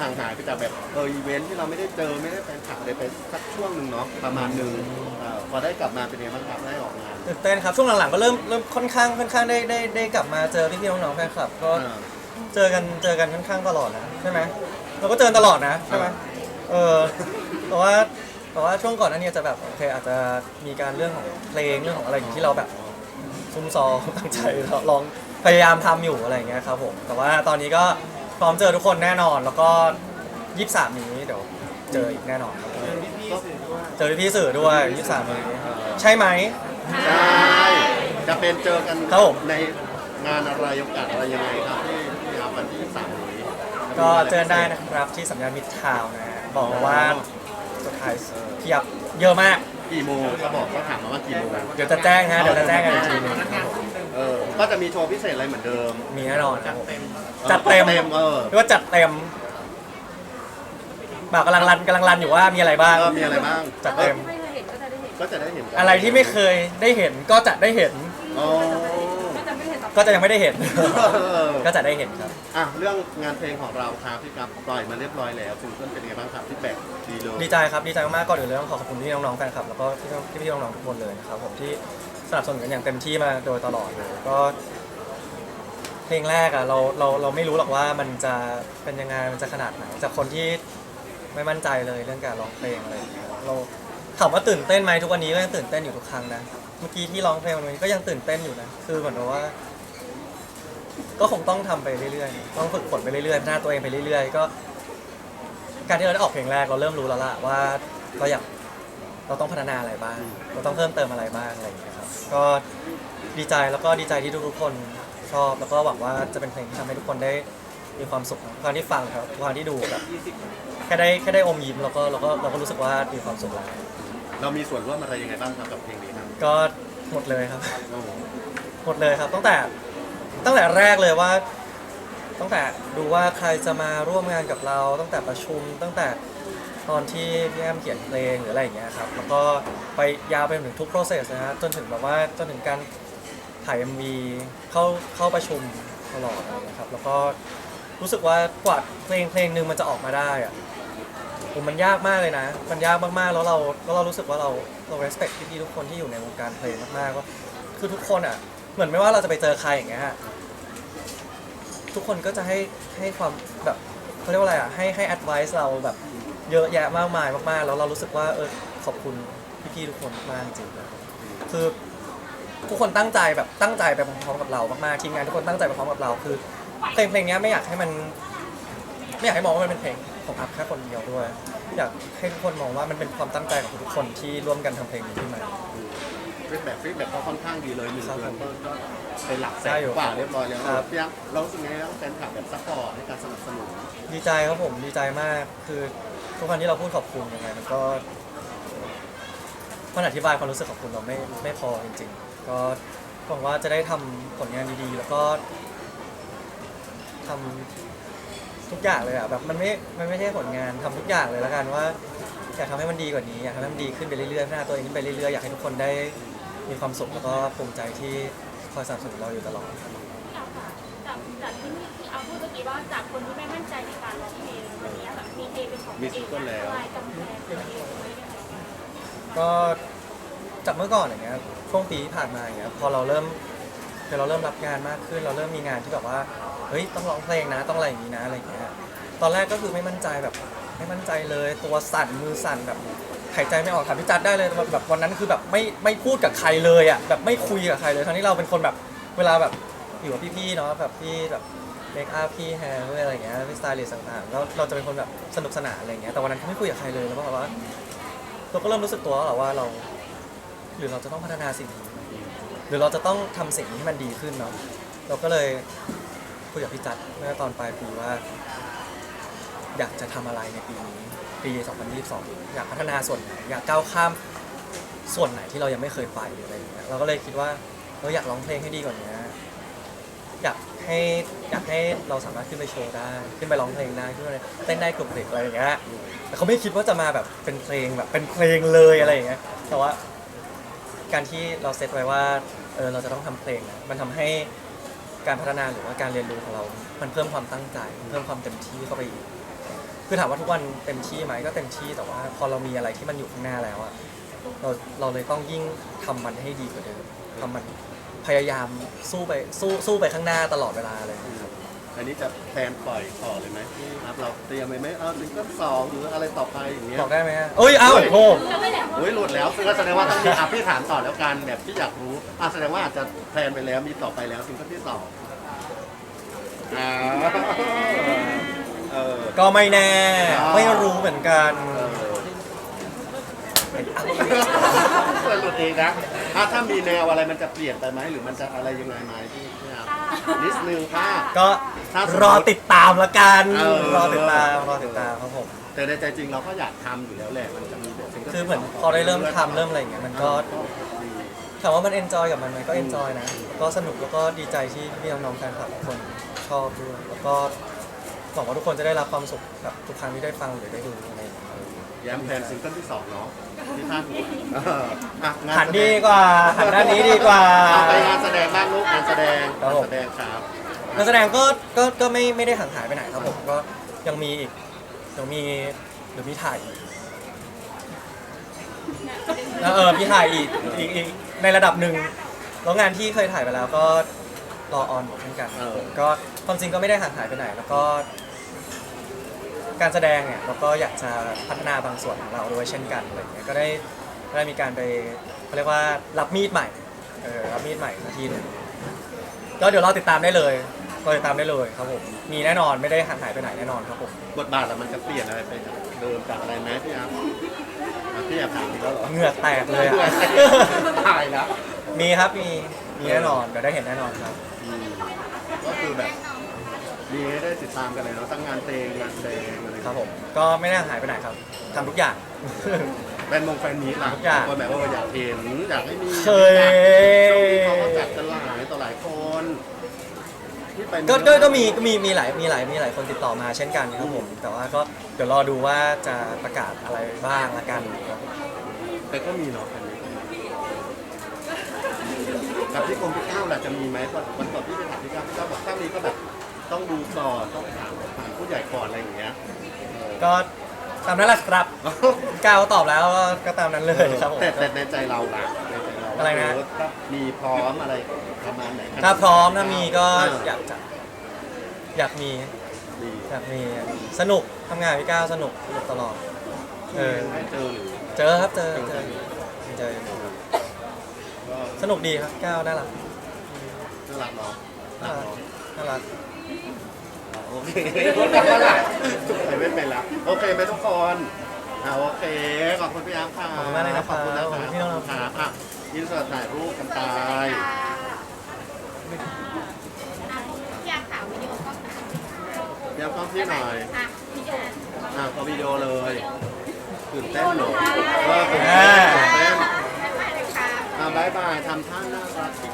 ห่างหายไปจากแบบเอออีเวนท์ที่เราไม่ได้เจอไม่ได้แฟนคลับเลยไปสักช่วงหนึ่งเนาะประมาณหนึ่งเอ่อพอได้กลับมาเป็นยังไงบ้างครับได้ออกงาน ตื่นเต้นครับช่วงหลังๆก็เริ่มเริ่มค่อนข้างค่อนข้างได้ได้ได้กลับมาเจอพี่ๆน้องๆแฟนคลับก็เออเจอกันเจอกันค่อนข้างตลอดนะใช่ไหมเราก็เจอกันตลอดนะใช่ไหมเออแต่ว่าแต่ว่าช่วงก่อนหนั้นเนี่ยจะแบบโอเคอาจจะมีการเรื่องของเพลงเรื่องของอะไรอย่างที่เราแบบซุ่มซ้อมตั้งใจลองพยายามทำอยู่อะไรอย่างเงี้ยครับผมแต่ว่าตอนนี้ก็ พร้อมเจอทุกคนแน่นอน แล้วก็ยี่สามนี้เดี๋ยวเจออีกแน่นอนครับเจอพี่ๆสื่อด้วยยี่สามนี้ ใช่ไหม ใช่จะเป็นเจอกันครับผม ในงานอะไรโอกาสอะไรยังไงครับที่ที่ครับวันที่สามนี้ก็เจอกันได้นะครับที่สัญญาณมิตรทาวน์นะฮะบอกเลยว่าสุดท้ายเพียบเยอะมาก กี่โมงเขาบอกเขาถามมาว่ากี่โมงเดี๋ยวจะแจ้งฮะเดี๋ยวจะแจ้งกันอีกทีหนึงเออก็จะมีโชว์พิเศษอะไรเหมือนเดิมมีแน่นอนครับผม จัดเต็มเต็มเออ เรียกว่าจัดเต็มแบบกำลังรันกำลังรันอยู่ว่ามีอะไรบ้างเออมีอะไรบ้างจัดเต็มที่ไม่เคยเห็นก็จะได้เห็นก็จะได้เห็นกันอะไรที่ไม่เคยได้เห็นก็จะได้เห็นอ๋อก็จะไม่เห็นต่อก็จะยังไม่ได้เห็นเออก็จะได้เห็นครับ อะเรื่องงานเพลงของเราครับที่กับปล่อยมาเรียบร้อยแล้วซิงเกิลเป็นยังไงบ้างครับที่แบกดีเลยดีใจครับดีใจมากๆก่อนอื่นเลยต้องขอขอบคุณพี่น้องๆแฟนคลับแล้วก็พี่พี่ๆน้องๆทุกคนเลยนะครับผมที่สนับสนุนกันอย่างเต็มที่มาโดยตลอดเลยก็ เพลงแรกอะเราเราเราไม่รู้หรอกว่ามันจะเป็นยังไงมันจะขนาดไหนจากคนที่ไม่มั่นใจเลยเรื่องการร้องเพลงอะไรอย่างเงี้ยเราถามว่าตื่นเต้นไหมทุกวันนี้ก็ยังตื่นเต้นอยู่ทุกครั้งนะเมื่อกี้ที่ร้องเพลงวันนี้ก็ยังตื่นเต้นอยู่นะคือเหมือนกับว่า ก็คงต้องทำไปเรื่อยๆต้องฝึกฝนไปเรื่อยๆพัฒนาตัวเองไปเรื่อยๆก็ การที่เราได้ออกเพลงแรกเราเริ่มรู้แล้วล่ะว่าเราอยากเราต้องพัฒนาอะไรบ้าง เราต้องเพิ่มเติมอะไรบ้างอะไรอย่างเงี้ยครับก็ดีใจแล้วก็ดีใจที่ทุกๆคน ชอบ แล้วก็หวังว่าจะเป็นเพลงที่ทำให้ทุกคนได้มีความสุขทุกครั้งที่ฟังครับทุกครั้งที่ดูแบบแค่ได้แค่ได้อมยิ้มแล้วก็เราก็เราก็รู้สึกว่ามีความสุขแล้วเรามีส่วนร่วมอะไรยังไงบ้างครับกับเพลงนี้ครับก็หมดเลยครับโอ้โหหมดเลยครับตั้งแต่ตั้งแต่แรกเลยว่า ตั้งแต่ดูว่าใครจะมาร่วมงานกับเรา ตั้งแต่ประชุมตั้งแต่ตอนที่พี่แอมเขียนเพลงหรืออะไรอย่างเงี้ยครับแล้วก็ไปยาวไปถึงทุก process นะฮะจนถึงแบบว่าจนถึงการ ถ่าย MV เข้าเข้าประชุมตลอดอะไรอย่างเงี้ยครับ แล้วก็รู้สึกว่ากว่าเพลงเพลงหนึ่งมันจะออกมาได้อะผมมันยากมากเลยนะ มันยากมากๆ แล้วเราแล้วเรารู้สึกว่าเราเรา respect พี่ๆทุกคนที่อยู่ในวงการเพลงมากๆว่าคือทุกคนอะ เหมือนไม่ว่าเราจะไปเจอใครอย่างเงี้ยฮะทุกคนก็จะให้ให้ความแบบเขาเรียกว่าอะไรอะให้ให้ advice เราแบบเยอะแยะมากมายมากๆ แล้วเรารู้สึกว่าเออขอบคุณพี่ๆทุกคนมากจริงๆคือ ทุกคนตั้งใจแบบตั้งใจไปพร้อมๆกับเรามากๆทีมงานทุกคนตั้งใจไปพร้อมกับเราคือเพลงเพลงเนี้ยไม่อยากให้มัน ไม่อยากให้มองว่ามันเป็นเพลงของอัพแค่คนเดียวด้วย อยากให้ทุกคนมองว่ามันเป็นความตั้งใจของทุกๆคนที่ร่วมกันทำเพลงนี้ขึ้นมา ฟีดแบ็กฟีดแบ็กก็ค่อนข้างดีเลยหนึ่งครับเดือนก็ก็เป็นหลักแสได้นอยู่กว่าเรียบร้อยแล้วครับ พี่ยักษ์เรารู้สึกไงบ้างแฟนคลับแบบซัพพอร์ตในการสนับสนุนดีใจครับผมดีใจมากคือทุกครั้งที่เราพูดขอบคุณยังไงมันก็มันอธิบายความรู้สึกของคุณเราไม่ไม่พอจริงๆ ก็หวังว่าจะได้ทำผลงานดีๆ แล้วก็ทำทุกอย่างเลยอะแบบมันไม่ มันไม่ใช่ผลงานทำทุกอย่างเลยแล้วกันว่าอยากทำให้มันดีกว่านี้อยากทำให้มันดีขึ้นไปเรื่อยๆพัฒนาตัวเองขึ้นไปเรื่อยๆอยากให้ทุกคนได้มีความสุขแล้วก็ภูมิใจที่คอยสนับสนุนเราอยู่ตลอดครับจากจากจากที่ที่เอาพูดเมื่อกี้ว่าจากคนที่ไม่มั่นใจในการร้องเพลงวันนี้แบบมีเพลงเป็นของตัวเองนะลายกำแพงตัวเองไว้เนี่ยก็ จากเมื่อก่อนอย่างเงี้ยช่วงปีที่ผ่านมาอย่างเงี้ยพอเราเริ่มพอเราเริ่มรับงานมากขึ้น เราเริ่มมีงานที่แบบว่าเฮ้ยต้องร้องเพลงนะต้องอะไรอย่างนี้นะอะไรอย่างเงี้ยตอนแรกก็คือไม่มั่นใจแบบไม่มั่นใจเลยตัวสั่นมือสั่นแบบหายใจไม่ออกถามพี่จัดได้เลยแบบวันนั้นคือแบบไม่ไม่พูดกับใครเลยอะแบบไม่คุยกับใครเลยทั้งที่เราเป็นคนแบบเวลาแบบอยู่กับพี่ๆเนาะแบบพี่แบบเมคอัพพี่แฮร์อะไรอย่างเงี้ยพี่สไตลิสต์ต่างๆแล้วเราจะเป็นคนแบบสนุกสนานอะไรอย่างเงี้ยแต่วันนั้นไม่คุยกับใครเลยแล้วก็แบบว่าเราก็เริ่มรู้สึกตัวแล้วว่าเรา หรือเราจะต้องพัฒนาสิ่งนี้หรือเราจะต้องทำสิ่งนี้ให้มันดีขึ้นเนาะเราก็เลยคุยกับพี่จัดเมื่อตอนปลายปีว่า อยากจะทำอะไรในปีนี้ ปี 2022 อยากพัฒนาส่วนไหนอยากก้าวข้ามส่วนไหนที่เรายังไม่เคยไปอะไรอย่างเงี้ยเราก็เลยคิดว่าเราอยากร้องเพลงให้ดีกว่านี้อยากให้อยากให้เราสามารถขึ้นไปโชว์ได้ขึ้นไปร้องเพลงได้ขึ้นไปเต้นได้กรุบกริบอะไรอย่างเงี้ยแต่เขาไม่คิดว่าจะมาแบบเป็นเพลงแบบเป็นเพลงเลยอะไรอย่างเงี้ยแต่ว่า การที่เราเซตไว้ว่าเออเราจะต้องทำเพลงนะมันทำให้การพัฒนาหรือว่าการเรียนรู้ของเรา มันเพิ่มความตั้งใจ เพิ่มความเต็มที่เข้าไปอีก คือถามว่าทุกวันเต็มที่ไหมก็เต็มที่แต่ว่า พอเรามีอะไรที่มันอยู่ข้างหน้าแล้วอะเราเราเลยต้องยิ่งทำมันให้ดีกว่าเดิมทำมันพยายามสู้ไปสู้สู้ไปข้างหน้าตลอดเวลาเลยครับ อันนี้จะแพลนปล่อยต่อเลยไหมพี่ครับเราเตรียมไว้ไหมเอาซิงเกิลสองหรืออะไรต่อไปอย่างเงี้ยบอกได้ไหมฮะเอ้ยเอ้าโทษจะไม่ได้โอ้ยหลุดแล้วซึ่งก็แสดงว่าต้องมีอะพี่ถามต่อแล้วกันแบบที่อยากรู้อะแสดงว่าอาจจะแพลนไปแล้วมีต่อไปแล้วซิงเกิลที่สองอ่าเออ ก็ไม่แน่อ๋อไม่รู้เหมือนกันเออเปิดหลุดเองนะอะถ้ามีแนวอะไรมันจะเปลี่ยนไปไหมหรือมันจะอะไรยังไงไหมพี่พี่ครับ นิดนึงค่ะ ก็ถ้าสมมุติรอติดตามละกันเออ รอติดตามรอติดตามครับผม แต่ในใจจริงเราก็อยากทำอยู่แล้วแหละมันจะมีแบบซิงกิลคือเหมือนพอได้เริ่มทำเริ่มอะไรอย่างเงี้ยมันก็ดีถามว่ามันเอนจอยกับมันไหมก็เอนจอยนะก็สนุกแล้วก็ดีใจที่พี่น้องๆแฟนคลับทุกคนชอบด้วยแล้วก็หวังว่าทุกคนจะได้รับความสุขกับทุกครั้งที่ได้ฟังหรือได้ดูอะไรอย่างเงี้ย แย้มแพลนซิงเกิลที่สองเนาะที่ท่านเอออะงานหันแสดดีงกว่าหันด้านนี้ดีกว่าเอาไปงานแสดงบ้างลูกงานแสดงครับงานผม แสดงครับนักแสดงก็ก็ก็ไม่ไม่ได้ห่างหายไปไหนครับผมก็ยังมีอีกเดี๋ยวมีเดี๋ยวมีถ่ายอีกเออเออมีถ่ายอีกอีกอีกในระดับหนึ่งแล้วงานที่เคยถ่ายไปแล้วก็รอออนหมดเช่นกันเออก็ความจริงก็ไม่ได้ห่างหายไปไหน แล้วก็ การแสดงเนี่ยเราก็อยากจะพัฒนาบางส่วนของเราด้วยเช่นกันอะไรเงี้ยก็ได้ก็ได้มีการไปเขาเรียกว่ารับมีดใหม่เออรับมีดใหม่สักทีหนึงก็เดี๋ยวเราติดตามได้เลยเราติดตามได้เลยครับผมมีแน่นอนไม่ได้ห่างหายไปไหนแน่นอนครับผมบทบาทแล้วมันจะเปลี่ยนอะไรไปจากเดิมจากอะไรไหมพี่ครับอะพี่อยากถามอีกแล้วเหรอเหงื่อแตกเลยอะถ่ายแล้ว มีครับมีมีแน่นอนเดี๋ยวได้เห็นแน่นอนครับ อืมก็คือแบบ มีให้ได้ติดตามกันเลยเนาะทั้งงานเพลงงานแสดงอะไรครับผมก็ไม่ได้ห่างหายไปไหนครับทำทุกอย่าง แฟนมงแฟนมีตล่ะทุกอย่างคนแบบว่าอยากเห็นอยากให้มีเคยช่วงนี้เขาก็จัดกันหลายต่อหลายคนที่ไปก็ก็ก็มีก็มีมีหลายมีหลายมีหลายคนติดต่อมาเช่นกันครับผม แต่ว่าก็เดี๋ยวรอดูว่าจะประกาศอะไรบ้างละกันครับแต่ก็มีเนาะแฟนมีกับที่กรมพี่ก้าวล่ะจะมีไหมวันก่อนที่ไปถามพี่ก้าวพี่ก้าวบอกถ้ามีก็แบบ ต้องดูก่อนต้องถามผ่านผู้ใหญ่ก่อนอะไรอย่างเงี้ยเออก็ตามนั้นแหละครับ ก้าวตอบแล้วก็ก็ตามนั้นเลยครับผม แต่แต่ในใจเราล่ะในใจเราอะไรนะเถ้ามีพร้อมอะไรประมาณไหนถ้าพร้อมถ้ามีก็เอยากจะอยากมีดีอยากมีสนุกทำงานกับพี่ก้าวสนุกสนุกตลอด เออไม่เจอหรือเจอครับเจอเจอเจอก็สนุกดีครับก้าวน่ารักน่ารักเนาะน่ารักน่ารัก โอเคไม่เป็นละโอเคไหมทุกคนอ่าโอเค ขอบคุณพี่อาร์มค่ะขอบคุณมากเลยนะครับขอบคุณนะขอบคุณพี่น้องๆ ครับอะยินสวัสดีถ่ายรูปกันตายอยากถามวิดีโอก็ถามเดี๋ยวกล้องพี่หน่อย อะวิดีโออะขอวิดีโอเลยตื่นเต้นหนูเออตื่นอ่าเต้นตื่นเต้นมาเลยค่ะ อะบายบายทำท่าน่ารักที่ถูกสมุก